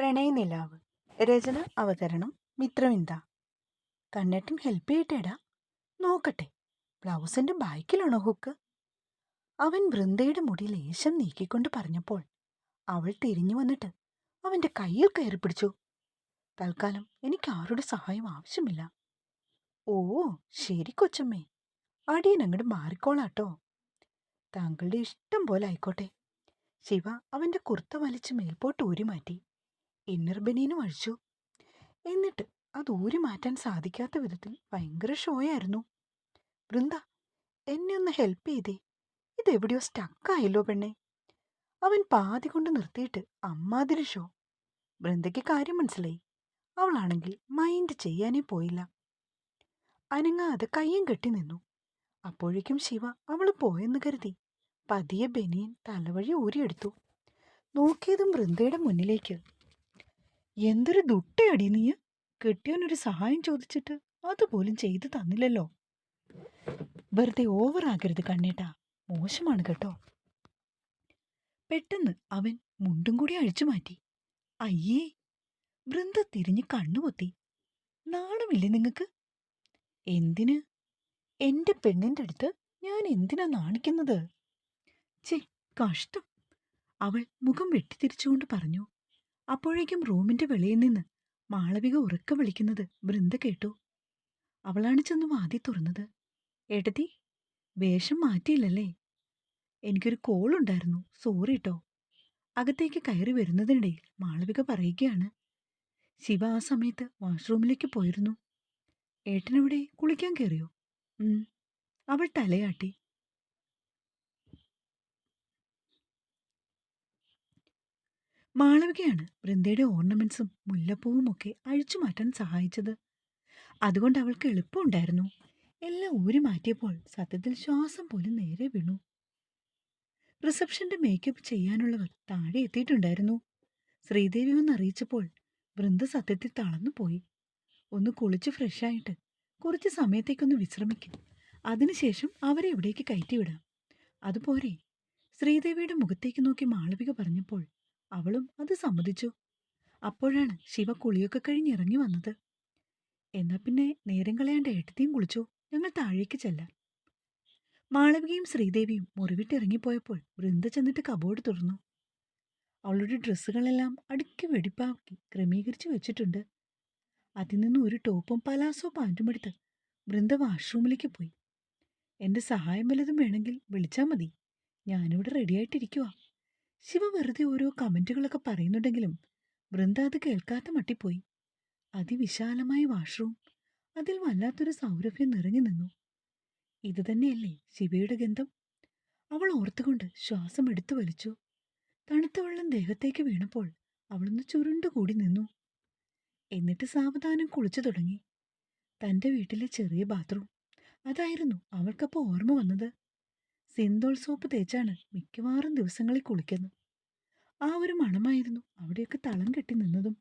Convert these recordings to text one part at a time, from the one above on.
പ്രണയനിലാവ് രചന അവതരണം മിത്രവിന്ദ. കണ്ണേട്ടൻ ഹെൽപ്പ് ചെയ്യട്ടേടാ. നോക്കട്ടെ ബ്ലൗസിന്റെ ബാക്കിലാണോ ഹുക്ക് അവൻ വൃന്ദയുടെ മുടി ലേശം നീക്കിക്കൊണ്ട് പറഞ്ഞപ്പോൾ അവൾ തിരിഞ്ഞു വന്നിട്ട് അവന്റെ കയ്യിൽ കയറി പിടിച്ചു. തൽക്കാലം എനിക്ക് ആരുടെ സഹായം ആവശ്യമില്ല. ഓ ശരി കൊച്ചമ്മേ. അടിയൻ അങ്ങോട്ട് മാറിക്കോളാട്ടോ. താങ്കളുടെ ഇഷ്ടം പോലെ ആയിക്കോട്ടെ. ശിവ അവന്റെ കുർത്ത വലിച്ച് മേൽപോട്ട് ഊരി മാറ്റി ഇന്നർ ബനീനും അഴിച്ചു. എന്നിട്ട് അത് ഊരി മാറ്റാൻ സാധിക്കാത്ത വിധത്തിൽ ഭയങ്കര ഷോയായിരുന്നു വൃന്ദ എന്നെ ഒന്ന് ഹെൽപ്പ് ചെയ്തേ. ഇതെവിടെയോ സ്റ്റക്കായല്ലോ പെണ്ണെ. അവൻ പാതി കൊണ്ട് നിർത്തിയിട്ട് അമ്മാതിരി ഷോ വൃന്ദയ്ക്ക് കാര്യം മനസ്സിലായി. അവളാണെങ്കിൽ മൈൻഡ് ചെയ്യാനേ പോയില്ല. അനങ്ങാതെ കയ്യും കെട്ടി നിന്നു. അപ്പോഴേക്കും ശിവ അവൾ പോയെന്ന് കരുതി പതിയെ ബനിയൻ തലവഴി ഊരിയെടുത്തു. നോക്കിയതും വൃന്ദയുടെ മുന്നിലേക്ക് എന്തൊരു ദുട്ടയടി നീ? കെട്ടിയവനൊരു സഹായം ചോദിച്ചിട്ട് അതുപോലും ചെയ്തു തന്നില്ലല്ലോ. വെറുതെ ഓവർ ആകരുത് കണ്ണേട്ടാ. മോശമാണ് കേട്ടോ. പെട്ടെന്ന് അവൻ മുണ്ടും കൂടി അഴിച്ചു മാറ്റി. അയ്യേ വൃന്ദ തിരിഞ്ഞ് കണ്ണുപൊത്തി. നാണമില്ലേ നിങ്ങൾക്ക് എന്തിന്? എന്റെ പെണ്ണിന്റെ അടുത്ത് ഞാൻ എന്തിനാ നാണിക്കുന്നത്? ചേ കഷ്ടം. അവൾ മുഖം വെട്ടിത്തിരിച്ചുകൊണ്ട് പറഞ്ഞു. അപ്പോഴേക്കും റൂമിന്റെ വെളിയിൽ നിന്ന് മാളവിക ഉറക്കം വിളിക്കുന്നത് വൃന്ദ കേട്ടു. അവളാണ് ചെന്ന് വാതി തുറന്നത്. ഏട്ടത്തി വേഷം മാറ്റിയില്ലല്ലേ? എനിക്കൊരു കോൾ ഉണ്ടായിരുന്നു. സോറി കേട്ടോ അകത്തേക്ക് കയറി വരുന്നതിനിടയിൽ മാളവിക പറയുകയാണ്. ശിവ ആ സമയത്ത് വാഷ്റൂമിലേക്ക് പോയിരുന്നു. ഏട്ടനവിടെ? കുളിക്കാൻ കയറിയോ അവൾ തലയാട്ടി. മാളവികയാണ് വൃന്ദയുടെ ഓർണമെന്റ്സും മുല്ലപ്പൂവും ഒക്കെ അഴിച്ചു മാറ്റാൻ സഹായിച്ചത്. അതുകൊണ്ട് അവൾക്ക് എളുപ്പമുണ്ടായിരുന്നു. എല്ലാം ഊരി മാറ്റിയപ്പോൾ സത്യത്തിൽ ശ്വാസം പോലും നേരെ വീണു. റിസപ്ഷന്റെ മേക്കപ്പ് ചെയ്യാനുള്ളവർ താഴെ എത്തിയിട്ടുണ്ടായിരുന്നു. ശ്രീദേവി ഒന്ന് അറിയിച്ചപ്പോൾ വൃന്ദ സത്യത്തിൽ തളർന്നു പോയി. ഒന്ന് കുളിച്ച് ഫ്രഷായിട്ട് കുറച്ച് സമയത്തേക്കൊന്ന് വിശ്രമിക്കും. അതിനുശേഷം അവരെ ഇവിടേക്ക് കയറ്റിവിടാം. അതുപോരെ ശ്രീദേവിയുടെ മുഖത്തേക്ക് നോക്കി മാളവിക പറഞ്ഞപ്പോൾ അവളും അത് സമ്മതിച്ചു. അപ്പോഴാണ് ശിവ കുളിയൊക്കെ കഴിഞ്ഞിറങ്ങി വന്നത്. എന്നാ പിന്നെ നേരം കളയാണ്ട് എട്ടത്തെയും കുളിച്ചു. ഞങ്ങൾ താഴേക്ക് ചെല്ലാം. മാളവികയും ശ്രീദേവിയും മുറിവിട്ടിറങ്ങിപ്പോയപ്പോൾ വൃന്ദ ചെന്നിട്ട് കബോർഡ് തുറന്നു. അവളുടെ ഡ്രസ്സുകളെല്ലാം അടുക്കി വെടിപ്പാക്കി ക്രമീകരിച്ചു വെച്ചിട്ടുണ്ട്. അതിൽ നിന്ന് ഒരു ടോപ്പും പലാസോ പാന്റും എടുത്ത് വൃന്ദ വാഷ്റൂമിലേക്ക് പോയി. എന്റെ സഹായം വല്ലതും വേണമെങ്കിൽ വിളിച്ചാൽ മതി. ഞാനിവിടെ റെഡിയായിട്ടിരിക്കുക ശിവ വെറുതെ ഓരോ കമന്റുകളൊക്കെ പറയുന്നുണ്ടെങ്കിലും വൃന്ദ അത് കേൾക്കാത്ത മട്ടിപ്പോയി. അതിവിശാലമായ വാഷ്റൂം അതിൽ വല്ലാത്തൊരു സൗരഭ്യം നിറഞ്ഞു നിന്നു. ഇത് തന്നെയല്ലേ ശിവയുടെ ഗന്ധം? അവൾ ഓർത്തുകൊണ്ട് ശ്വാസം എടുത്തു വലിച്ചു. തണുത്ത വെള്ളം ദേഹത്തേക്ക് വീണപ്പോൾ അവളൊന്ന് ചുരുണ്ടുകൂടി നിന്നു. എന്നിട്ട് സാവധാനം കുളിച്ചു തുടങ്ങി. തന്റെ വീട്ടിലെ ചെറിയ ബാത്റൂം. അതായിരുന്നു അവൾക്കപ്പോൾ ഓർമ്മ വന്നത്. സിന്തോൾ സോപ്പ് തേച്ചാണ് മിക്കവാറും ദിവസങ്ങളിൽ കുളിക്കുന്നത്. ആ ഒരു മണമായിരുന്നു അവിടെയൊക്കെ തളം കെട്ടി നിന്നതും.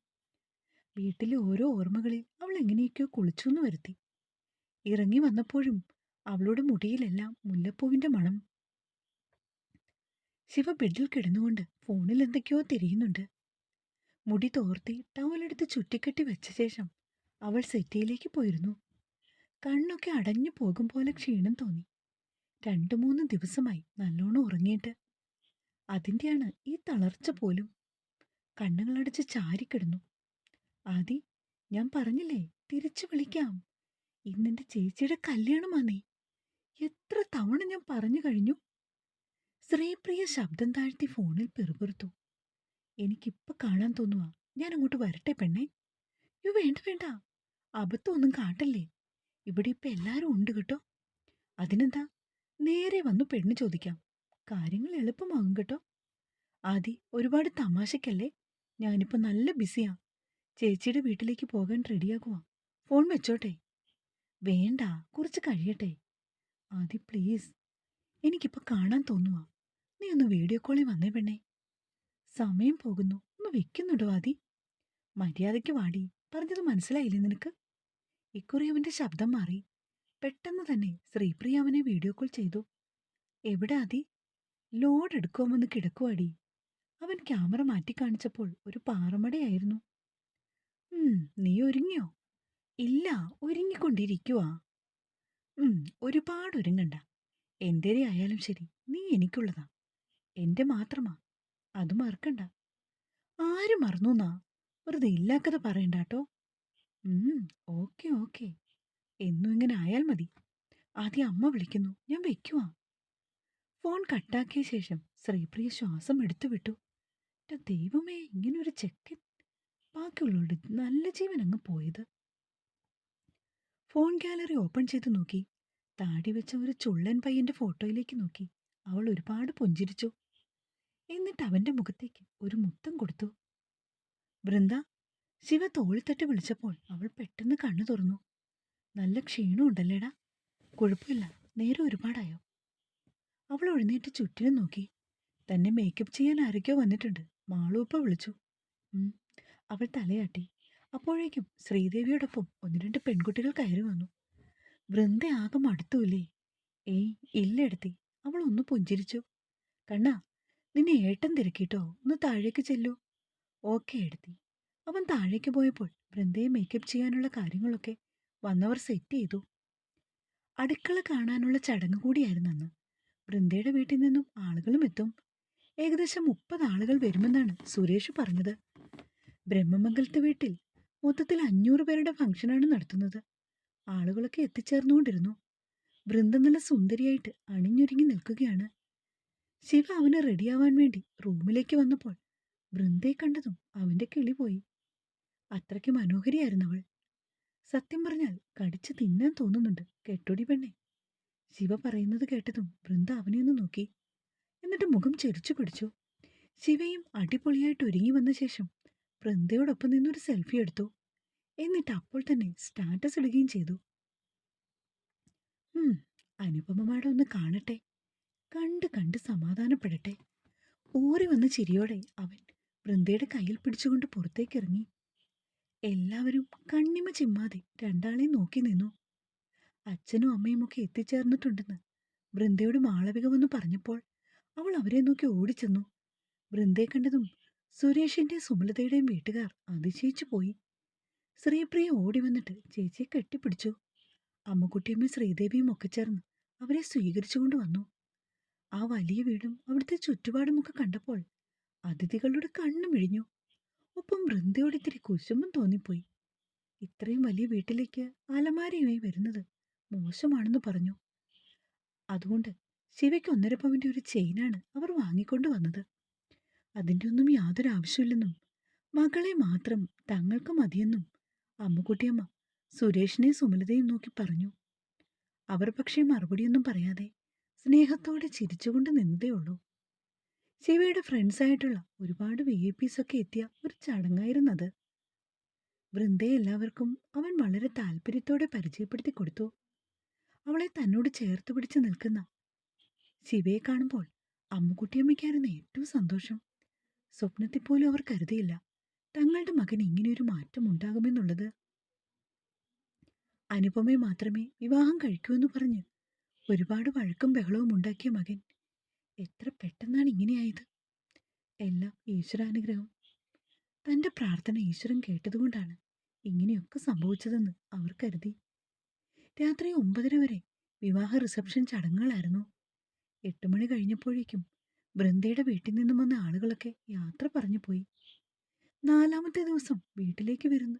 വീട്ടിലെ ഓരോ ഓർമ്മകളിൽ അവൾ എങ്ങനെയൊക്കെയോ കുളിച്ചു എന്ന് വരുത്തി. ഇറങ്ങി വന്നപ്പോഴും അവളുടെ മുടിയിലെല്ലാം മുല്ലപ്പൂവിന്റെ മണം. ശിവ ബെഡിൽ കിടന്നുകൊണ്ട് ഫോണിൽ എന്തൊക്കെയോ തിരിയുന്നുണ്ട്. മുടി തോർത്തി ടവലെടുത്ത് ചുറ്റിക്കെട്ടി വെച്ച ശേഷം അവൾ സെറ്റിയിലേക്ക് പോയിരുന്നു. കണ്ണൊക്കെ അടഞ്ഞു പോകും പോലെ ക്ഷീണം തോന്നി. രണ്ടു മൂന്ന് ദിവസമായി നല്ലോണം ഉറങ്ങിയിട്ട്. അതിന്റെയാണ് ഈ തളർച്ച പോലും. കണ്ണുകളടച്ച് ചാരിക്കിടന്നു ആദി ഞാൻ പറഞ്ഞില്ലേ തിരിച്ചു വിളിക്കാം. ഇന്നെന്റെ ചേച്ചിയുടെ കല്യാണമാന്നേ. എത്ര തവണ ഞാൻ പറഞ്ഞു കഴിഞ്ഞു? ശ്രീപ്രിയ ശബ്ദം താഴ്ത്തി ഫോണിൽ പെറുപെറുത്തു. എനിക്കിപ്പോൾ കാണാൻ തോന്നുക ഞാൻ അങ്ങോട്ട് വരട്ടെ പെണ്ണേ. യു വേണ്ട വേണ്ട. അബദ്ധമൊന്നും കാട്ടല്ലേ. ഇവിടെ ഇപ്പൊ എല്ലാരും ഉണ്ട് കേട്ടോ. അതിനെന്താ? നേരെ വന്നു പെണ്ണ് ചോദിക്കാം. കാര്യങ്ങൾ എളുപ്പമാകും കേട്ടോ. ആദി ഒരുപാട് തമാശക്കല്ലേ? ഞാനിപ്പോ നല്ല ബിസിയാ. ചേച്ചിയുടെ വീട്ടിലേക്ക് പോകാൻ റെഡിയാകുക ഫോൺ വെച്ചോട്ടെ. വേണ്ട കുറച്ച് കഴിയട്ടെ. ആദി പ്ലീസ്. എനിക്കിപ്പോ കാണാൻ തോന്നുവാ. നീ ഒന്ന് വീഡിയോ കോളിൽ വന്നേ പെണ്ണേ. സമയം പോകുന്നു. ഒന്ന് വെക്കുന്നുണ്ടോ ആദി? മര്യാദയ്ക്ക് വാടി. പറഞ്ഞത് മനസ്സിലായില്ലേ നിനക്ക്? ഇക്കുറി അവന്റെ ശബ്ദം മാറി. പെട്ടെന്ന് തന്നെ ശ്രീപ്രിയ അവനെ വീഡിയോ കോൾ ചെയ്തു. എവിടെ ആദി? ലോഡ് എടുക്കുമെന്ന് കിടക്കുവാടി. അവൻ ക്യാമറ മാറ്റി കാണിച്ചപ്പോൾ ഒരു പാറമടയായിരുന്നു. നീ ഒരുങ്ങിയോ? ഇല്ല ഒരുങ്ങിക്കൊണ്ടിരിക്കുവാ. ഒരുപാട് ഒരുങ്ങണ്ട. എന്തേരെ ആയാലും ശരി നീ എനിക്കുള്ളതാ. എന്റെ മാത്രമാ. അത് മറക്കണ്ട. ആര് മറന്നുന്നാ? വെറുതെ ഇല്ലാക്കഥ പറയണ്ടാട്ടോ. ഉം ഓക്കെ ഓക്കെ. എന്നും ഇങ്ങനെ ആയാൽ മതി. ആദ്യം അമ്മ വിളിക്കുന്നു. ഞാൻ വെക്കുവാ ഫോൺ കട്ടാക്കിയ ശേഷം ശ്രീപ്രിയ ശ്വാസം എടുത്തു വിട്ടു ദൈവമേ ഇങ്ങനെ ഒരു ചെക്കൻ. ബാക്കിയുള്ളവരുടെ നല്ല ജീവൻ അങ്ങ് പോയത്. ഫോൺ ഗാലറി ഓപ്പൺ ചെയ്ത് നോക്കി. താടി വെച്ച ഒരു ചുള്ളൻ പയ്യന്റെ ഫോട്ടോയിലേക്ക് നോക്കി. അവൾ ഒരുപാട് പുഞ്ചിരിച്ചു. എന്നിട്ട് അവന്റെ മുഖത്തേക്ക് ഒരു മുത്തം കൊടുത്തു. വൃന്ദ ശിവ തോളിത്തട്ടി വിളിച്ചപ്പോൾ അവൾ പെട്ടെന്ന് കണ്ണു തുറന്നു. നല്ല ക്ഷീണം ഉണ്ടല്ലേടാ. കുഴപ്പമില്ല. നേരെ ഒരുപാടായോ? അവൾ എഴുന്നേറ്റ് ചുറ്റിനും നോക്കി. തന്നെ മേക്കപ്പ് ചെയ്യാൻ ആരൊക്കെയോ വന്നിട്ടുണ്ട്. മാളൂപ്പ വിളിച്ചു. അവൾ തലയാട്ടി. അപ്പോഴേക്കും ശ്രീദേവിയോടൊപ്പം ഒന്ന് രണ്ട് പെൺകുട്ടികൾ കയറി വന്നു. വൃന്ദ ആകെ മടുത്തൂലേ ഏയ് ഇല്ലെടുത്തി അവൾ ഒന്ന് പുഞ്ചിരിച്ചു. കണ്ണാ നിന്നെ ഏട്ടൻ തിരക്കിട്ടോ? ഒന്ന് താഴേക്ക് ചെല്ലൂ. ഓക്കെ എടുത്തി. അവൻ താഴേക്ക് പോയപ്പോൾ വൃന്ദയെ മേക്കപ്പ് ചെയ്യാനുള്ള കാര്യങ്ങളൊക്കെ വന്നവർ സെറ്റ് ചെയ്തു. അടുക്കള കാണാനുള്ള ചടങ്ങ് കൂടിയായിരുന്നു അന്ന്. വൃന്ദയുടെ വീട്ടിൽ നിന്നും ആളുകളും എത്തും. ഏകദേശം മുപ്പത് ആളുകൾ വരുമെന്നാണ് സുരേഷ് പറഞ്ഞത്. ബ്രഹ്മമംഗലത്തെ വീട്ടിൽ മൊത്തത്തിൽ അഞ്ഞൂറ് പേരുടെ ഫംഗ്ഷനാണ് നടത്തുന്നത്. ആളുകളൊക്കെ എത്തിച്ചേർന്നുകൊണ്ടിരുന്നു. വൃന്ദ നല്ല സുന്ദരിയായിട്ട് അണിഞ്ഞൊരുങ്ങി നിൽക്കുകയാണ്. ശിവ അവന് റെഡിയാവാൻ വേണ്ടി റൂമിലേക്ക് വന്നപ്പോൾ വൃന്ദയെ കണ്ടതും അവന്റെ കിളി പോയി. അത്രയ്ക്ക് മനോഹരിയായിരുന്നു അവൾ. സത്യം പറഞ്ഞാൽ കടിച്ചു തിന്നാൻ തോന്നുന്നുണ്ട്. കേട്ടോടി പെണ്ണെ. ശിവ പറയുന്നത് കേട്ടതും വൃന്ദ അവനെ ഒന്ന് നോക്കി. എന്നിട്ട് മുഖം ചെരിച്ചു പിടിച്ചു. ശിവയും അടിപൊളിയായിട്ട് ഒരുങ്ങി വന്ന ശേഷം വൃന്ദയോടൊപ്പം നിന്നൊരു സെൽഫി എടുത്തു. എന്നിട്ട് അപ്പോൾ തന്നെ സ്റ്റാറ്റസ് ഇടുകയും ചെയ്തു. അനുപമമാടെ ഒന്ന് കാണട്ടെ. കണ്ട് കണ്ട് സമാധാനപ്പെടട്ടെ. ഊറി വന്ന ചിരിയോടെ അവൻ വൃന്ദയുടെ കയ്യിൽ പിടിച്ചുകൊണ്ട് പുറത്തേക്ക് ഇറങ്ങി. എല്ലാവരും കണ്ണിമ ചിമ്മാതെ രണ്ടാളെയും നോക്കി നിന്നു. അച്ഛനും അമ്മയും ഒക്കെ എത്തിച്ചേർന്നിട്ടുണ്ടെന്ന് വൃന്ദയോട് മാളവിക വന്ന് പറഞ്ഞപ്പോൾ അവൾ അവരെ നോക്കി ഓടിച്ചെന്നു. വൃന്ദയെ കണ്ടതും സുരേഷിന്റെ സുമലതയുടെയും വീട്ടുകാർ അതിശയിച്ചു പോയി. ശ്രീപ്രിയ ഓടി വന്നിട്ട് ചേച്ചിയെ കെട്ടിപ്പിടിച്ചു. അമ്മക്കുട്ടിയമ്മയും ശ്രീദേവിയും ഒക്കെ ചേർന്ന് അവരെ സ്വീകരിച്ചുകൊണ്ട് വന്നു. ആ വലിയ വീടും അവിടുത്തെ ചുറ്റുപാടുമൊക്കെ കണ്ടപ്പോൾ അതിഥികളുടെ കണ്ണു മിഴിഞ്ഞു ഒപ്പം വൃന്ദയോട് ഇത്തിരി കുശുമ്പം തോന്നിപ്പോയി. ഇത്രയും വലിയ വീട്ടിലേക്ക് അലമാരയുമായി വരുന്നത് മോശമാണെന്ന് പറഞ്ഞു. അതുകൊണ്ട് ശിവയ്ക്ക് ഒന്നര പവന്റെ ഒരു ചെയിനാണ് അവർ വാങ്ങിക്കൊണ്ട് വന്നത്. അതിന്റെ ഒന്നും യാതൊരു ആവശ്യമില്ലെന്നും മകളെ മാത്രം തങ്ങൾക്ക് മതിയെന്നും അമ്മുക്കുട്ടിയമ്മ സുരേഷിനെയും സുമലതയും നോക്കി പറഞ്ഞു. അവർ പക്ഷേ മറുപടിയൊന്നും പറയാതെ സ്നേഹത്തോടെ ചിരിച്ചുകൊണ്ട് നിന്നതേ ഉള്ളൂ ശിവയുടെ ഫ്രണ്ട്സായിട്ടുള്ള ഒരുപാട് വി ഐ പീസ് ഒക്കെ എത്തിയ ഒരു ചടങ്ങായിരുന്നത്. വൃന്ദയെ എല്ലാവർക്കും അവൻ വളരെ താല്പര്യത്തോടെ പരിചയപ്പെടുത്തി കൊടുത്തു. അവളെ തന്നോട് ചേർത്ത് പിടിച്ച് നിൽക്കുന്ന ശിവയെ കാണുമ്പോൾ അമ്മുക്കുട്ടിയമ്മയ്ക്കായിരുന്നു ഏറ്റവും സന്തോഷം. സ്വപ്നത്തിൽ പോലും അവർ കരുതിയില്ല തങ്ങളുടെ മകൻ ഇങ്ങനെയൊരു മാറ്റം ഉണ്ടാകുമെന്നുള്ളത്. അനുപമയെ മാത്രമേ വിവാഹം കഴിക്കൂ എന്ന് പറഞ്ഞ് ഒരുപാട് വഴക്കും ബഹളവും ഉണ്ടാക്കിയ മകൻ എത്ര പെട്ടെന്നാണ് ഇങ്ങനെയായത്? എല്ലാം ഈശ്വരാനുഗ്രഹം. തന്റെ പ്രാർത്ഥന ഈശ്വരൻ കേട്ടതുകൊണ്ടാണ് ഇങ്ങനെയൊക്കെ സംഭവിച്ചതെന്ന് അവർ കരുതി. രാത്രി ഒമ്പതര വരെ വിവാഹ റിസപ്ഷൻ ചടങ്ങുകളായിരുന്നു. എട്ട് മണി കഴിഞ്ഞപ്പോഴേക്കും വൃന്ദയുടെ വീട്ടിൽ നിന്നും വന്ന ആളുകളൊക്കെ യാത്ര പറഞ്ഞു പോയി. നാലാമത്തെ ദിവസം വീട്ടിലേക്ക് വിരുന്ന്.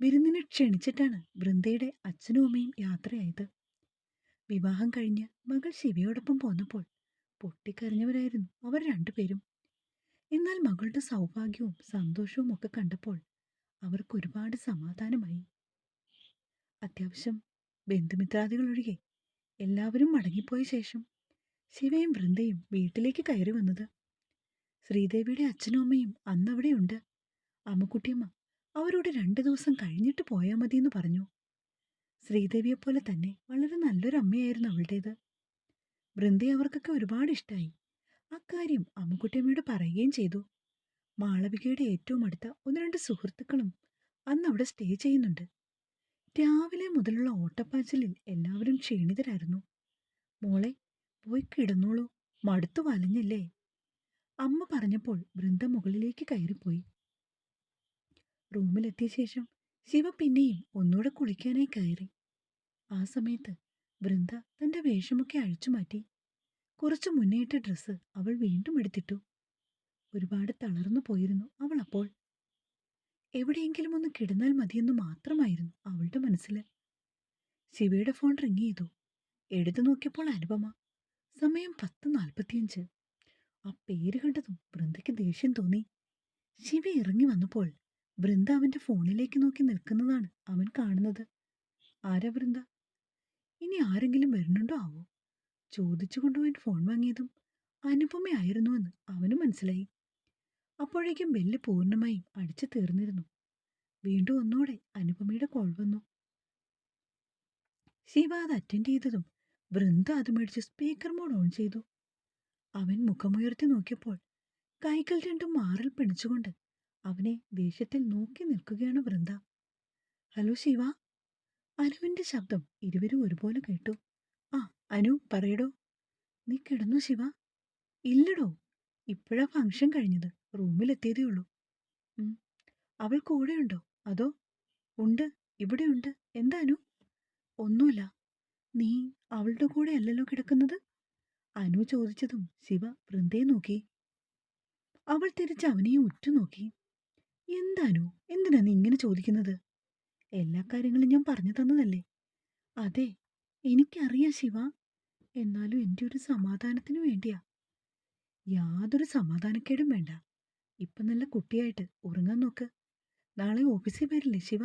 വിരുന്നിന് ക്ഷണിച്ചിട്ടാണ് വൃന്ദയുടെ അച്ഛനും അമ്മയും യാത്രയായത്. വിവാഹം കഴിഞ്ഞ് മകൾ ശിവയോടൊപ്പം പോന്നപ്പോൾ പൊട്ടിക്കരഞ്ഞവരായിരുന്നു അവർ രണ്ടുപേരും. എന്നാൽ മകളുടെ സൗഭാഗ്യവും സന്തോഷവും ഒക്കെ കണ്ടപ്പോൾ അവർക്ക് ഒരുപാട് സമാധാനമായി. അത്യാവശ്യം ബന്ധുമിത്രാദികളൊഴികെ എല്ലാവരും മടങ്ങിപ്പോയ ശേഷം ശിവയും വൃന്ദയും വീട്ടിലേക്ക് കയറി വന്നത്. ശ്രീദേവിയുടെ അച്ഛനും അമ്മയും അന്നവിടെയുണ്ട്. അമ്മക്കുട്ടിയമ്മ അവരോട് രണ്ടു ദിവസം കഴിഞ്ഞിട്ട് പോയാൽ മതിയെന്ന് പറഞ്ഞു. ശ്രീദേവിയെപ്പോലെ തന്നെ വളരെ നല്ലൊരു അമ്മയായിരുന്നു അവളുടേത്. വൃന്ദയെ അവർക്കൊക്കെ ഒരുപാട് ഇഷ്ടമായി അക്കാര്യം അമ്മുക്കുട്ടിയമ്മയോട് പറയുകയും ചെയ്തു. മാളവികയുടെ ഏറ്റവും അടുത്ത ഒന്ന് രണ്ട് സുഹൃത്തുക്കളും അന്ന് അവിടെ സ്റ്റേ ചെയ്യുന്നുണ്ട്. രാവിലെ മുതലുള്ള ഓട്ടപ്പാച്ചിലിൽ എല്ലാവരും ക്ഷീണിതരായിരുന്നു. മോളെ പോയി കിടന്നോളൂ. മടുത്തു വലഞ്ഞല്ലേ? അമ്മ പറഞ്ഞപ്പോൾ വൃന്ദ മുകളിലേക്ക് കയറിപ്പോയി. റൂമിലെത്തിയ ശേഷം ശിവ പിന്നെയും ഒന്നുകൂടെ കുളിക്കാനായി കയറി. ആ സമയത്ത് വൃന്ദ തന്റെ വേഷമൊക്കെ അഴിച്ചു മാറ്റി. കുറച്ചു മുന്നേയിട്ട ഡ്രസ്സ് അവൾ വീണ്ടും എടുത്തിട്ടു. ഒരുപാട് തളർന്നു പോയിരുന്നു അവൾ അപ്പോൾ. എവിടെയെങ്കിലും ഒന്ന് കിടന്നാൽ മതിയെന്ന് മാത്രമായിരുന്നു അവളുടെ മനസ്സിൽ ശിവയുടെ ഫോൺ റിങ് ചെയ്തു. എടുത്തു നോക്കിയപ്പോൾ അനുപമ. സമയം പത്ത് നാൽപ്പത്തിയഞ്ച്. ആ പേര് കണ്ടതും വൃന്ദയ്ക്ക് ദേഷ്യം തോന്നി. ശിവ ഇറങ്ങി വന്നപ്പോൾ വൃന്ദ അവന്റെ ഫോണിലേക്ക് നോക്കി നിൽക്കുന്നതാണ് അവൻ കാണുന്നത്. ആരാ വൃന്ദ? ഇനി ആരെങ്കിലും വരുന്നുണ്ടോ ആവോ? ചോദിച്ചു കൊണ്ടുപോയി ഫോൺ വാങ്ങിയതും അനുപമയായിരുന്നു എന്ന് അവന് മനസ്സിലായി. അപ്പോഴേക്കും ബെല്ല് പൂർണമായും അടിച്ചു തീർന്നിരുന്നു. വീണ്ടും ഒന്നോടെ അനുപമയുടെ കോൾ വന്നു. ശിവ അത് അറ്റൻഡ് ചെയ്തതും വൃന്ദ അത് മേടിച്ച് സ്പീക്കർ മോഡ് ഓൺ ചെയ്തു. അവൻ മുഖമുയർത്തി നോക്കിയപ്പോൾ കൈകൾ രണ്ടും മാറിൽ പിണിച്ചുകൊണ്ട് അവനെ ദേഷ്യത്തിൽ നോക്കി നിൽക്കുകയാണ് വൃന്ദ. ഹലോ ശിവ. അനുവിന്റെ ശബ്ദം ഇരുവരും ഒരുപോലെ കേട്ടു. ആ അനു പറയടോ. നീ കിടന്നു ശിവ. ഇല്ലടോ. ഇപ്പോഴാ ഫംഗ്ഷൻ കഴിഞ്ഞത്. റൂമിലെത്തിയതേ ഉള്ളൂ. അവൾ കൂടെയുണ്ടോ? അതോ? ഉണ്ട്. ഇവിടെയുണ്ട് എന്താ അനു? ഒന്നുമില്ല. നീ അവളുടെ കൂടെ അല്ലല്ലോ കിടക്കുന്നത്? അനു ചോദിച്ചതും ശിവ വൃന്ദയെ നോക്കി. അവൾ തിരിച്ച് അവനെയും ഉറ്റുനോക്കി. എന്താനു എന്തിനാ നീ ഇങ്ങനെ ചോദിക്കുന്നത്? എല്ലാ കാര്യങ്ങളും ഞാൻ പറഞ്ഞു തന്നതല്ലേ? അതെ എനിക്കറിയാം ശിവ. എന്നാലും എന്റെ ഒരു സമാധാനത്തിന് വേണ്ടിയാ. യാതൊരു സമാധാനക്കേടും വേണ്ട. ഇപ്പം നല്ല കുട്ടിയായിട്ട്. ഉറങ്ങാൻ നോക്ക്. നാളെ ഓഫീസിൽ വരില്ലേ ശിവ?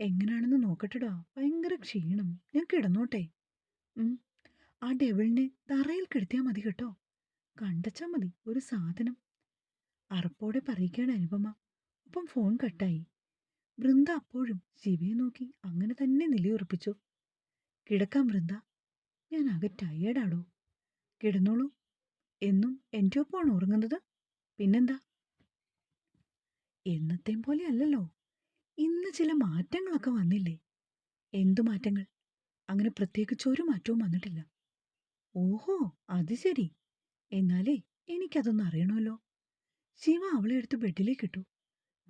എങ്ങനെയാണെന്ന് നോക്കട്ടെടാ. ഭയങ്കര ക്ഷീണം. ഞാൻ കിടന്നോട്ടെ. ആ ഡെവിളിനെ തറയിൽ കിടത്തിയാൽ മതി കേട്ടോ. കണ്ടച്ചാൽ മതി. ഒരു സാധനം. അറപ്പോടെ പറയിക്കാണ് അനുപമ. ഒപ്പം ഫോൺ കട്ടായി. വൃന്ദ അപ്പോഴും ശിവയെ നോക്കി അങ്ങനെ തന്നെ നിലയുറപ്പിച്ചു. കിടക്കാം വൃന്ദ ഞാൻ ആകെ ടയേർഡാടോ കിടന്നോളൂ. എന്നും എന്റെ ഒപ്പമാണ് ഉറങ്ങുന്നത്? പിന്നെന്താ? എന്നത്തെയും പോലെ അല്ലല്ലോ. ഇന്ന് ചില മാറ്റങ്ങളൊക്കെ വന്നില്ലേ? എന്തു മാറ്റങ്ങൾ? അങ്ങനെ പ്രത്യേകിച്ച് ഒരു മാറ്റവും വന്നിട്ടില്ല. ഓഹോ അത് ശരി. എന്നാലേ എനിക്കതൊന്നും അറിയണമല്ലോ. ശിവ അവളെ എടുത്ത് ബെഡിലേക്ക്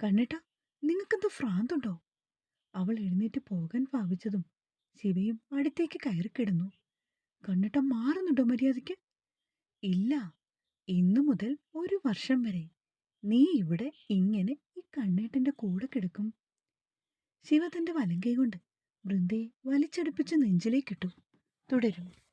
കണ്ണേട്ടാ നിങ്ങൾക്കെന്തോ ഭ്രാന്തുണ്ടോ? അവൾ എഴുന്നേറ്റ് പോകാൻ ഭാവിച്ചതും ശിവയും അടുത്തേക്ക് കയറി കിടന്നു. കണ്ണിട്ടം മാറുന്നുണ്ടോ മര്യാദയ്ക്ക്? ഇല്ല. ഇന്നു മുതൽ ഒരു വർഷം വരെ നീ ഇവിടെ ഇങ്ങനെ ഈ കണ്ണേട്ടന്റെ കൂടെ കിടക്കും. ശിവ തന്റെ വലങ്കൈ കൊണ്ട് വൃന്ദയെ വലിച്ചടുപ്പിച്ച് നെഞ്ചിലേക്കിട്ടു. തുടരും.